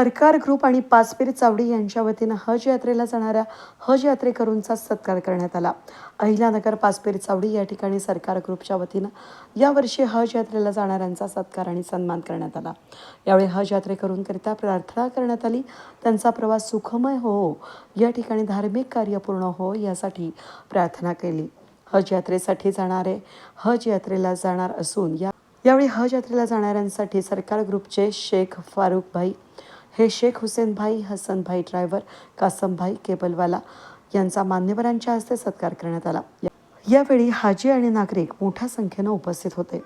सरकार ग्रुप आणि पाचपीर चावडी यांच्या वतीनं हज यात्रेला जाणाऱ्या हज यात्रेकरूंचा सत्कार करण्यात आला. अहिल्यानगर पाचपीर चावडी या ठिकाणी सरकार ग्रुपच्या वतीनं यावर्षी हज यात्रेला जाणाऱ्यांचा सत्कार आणि सन्मान करण्यात आला. यावेळी हज यात्रेकरूंकरिता प्रार्थना करण्यात आली. त्यांचा प्रवास सुखमय हो, हो या ठिकाणी धार्मिक कार्य पूर्ण हो यासाठी प्रार्थना केली. हज यात्रेसाठी जाणारे हज यात्रेला जाणार असून या यावेळी हज यात्रेला जाणाऱ्यांसाठी सरकार ग्रुपचे शेख फारुख भाई हे शेख हुसेन भाई हसन भाई ड्रायव्हर कासमभाई केबलवाला यांचा मान्यवरांच्या हस्ते सत्कार करण्यात आला. यावेळी हाजी आणि नागरिक मोठ्या संख्येनं उपस्थित होते.